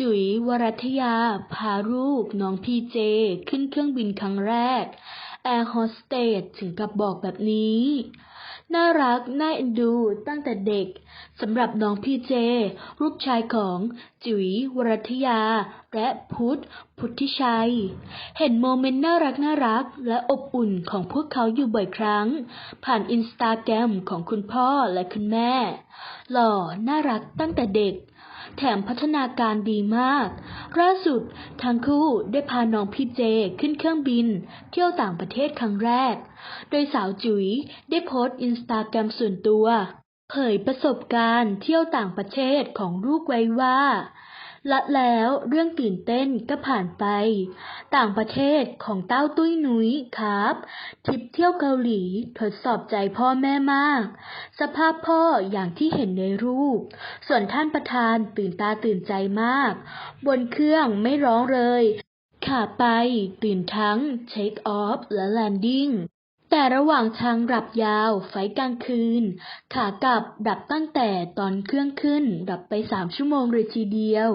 จุ๋ยวรัตยา พาลูกน้องพีเจ ขึ้นเครื่องบินครั้งแรก แอร์โฮสเตสถึงกับบอกแบบนี้ น่ารัก น่าเอ็นดูตั้งแต่เด็กสำหรับน้องพีเจ ลูกชายของจุ๋ยวรัตยา และพุทธพุทธิชัย เห็นโมเมนต์น่ารักน่ารักและอบอุ่นของพวกเขาอยู่บ่อยครั้ง ผ่านอินสตาแกรมของคุณพ่อและคุณแม่ หล่อ น่ารักตั้งแต่เด็ก แถมพัฒนาการดีมาก ล่าสุดทั้งคู่ได้พาน้องพี่เจขึ้นเครื่องบิน เที่ยวต่างประเทศครั้งแรก โดยสาวจุ๋ยได้โพสต์อินสตาแกรมส่วนตัว เผยประสบการณ์เที่ยวต่างประเทศของลูกไว้ว่า และแล้วเรื่องตื่นเต้นก็ผ่านไป ต่างประเทศของเต้าตุ้ยนุ้ยครับทริปเที่ยวเกาหลีทดสอบใจพ่อแม่มาก สภาพพ่ออย่างที่เห็นในรูป ส่วนท่านประธานตื่นตาตื่นใจมาก บนเครื่องไม่ร้องเลยขาไปตื่นทั้งเช็คออฟและแลนดิ้งแต่ระหว่างทางดับยาวไฟกลางคืน ขากลับดับตั้งแต่ตอนเครื่องขึ้น ดับไปสามชั่วโมงเลยทีเดียว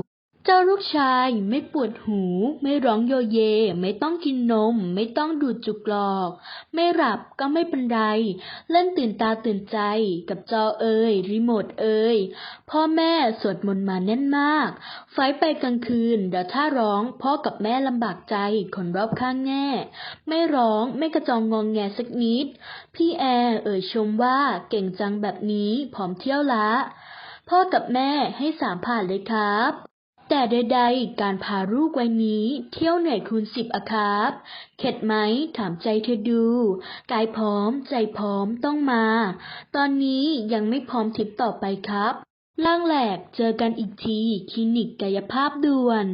จ้าลูกชายไม่ปวดหู ไม่ร้องโยเย ไม่ต้องกินนม ไม่ต้องดูดจุกหลอก ไม่หลับก็ไม่เป็นไร เล่นตื่นตาตื่นใจกับจอเอ่ยรีโมทเอ่ยพ่อแม่สวดมนต์มาแน่นมาก ไฟไปกลางคืนเดี๋ยวถ้าร้องพ่อกับแม่ลำบากใจคนรอบข้างแน่ ไม่ร้องไม่กระจองงองแงสักนิด พี่แอร์เอ่ยชมว่าเก่งจังแบบนี้ผอมเที่ยวละพ่อกับแม่ให้สามผ่านเลยครับ แต่ใดๆ การพาลูกวัยนี้เที่ยวเหนื่อยคูณสิบอะครับ เข็ดไหมถามใจเธอดู กายพร้อมใจพร้อมต้องมา ตอนนี้ยังไม่พร้อมทิปต่อไปครับ ล่างแหลกเจอกันอีกที คลินิกกายภาพด่วน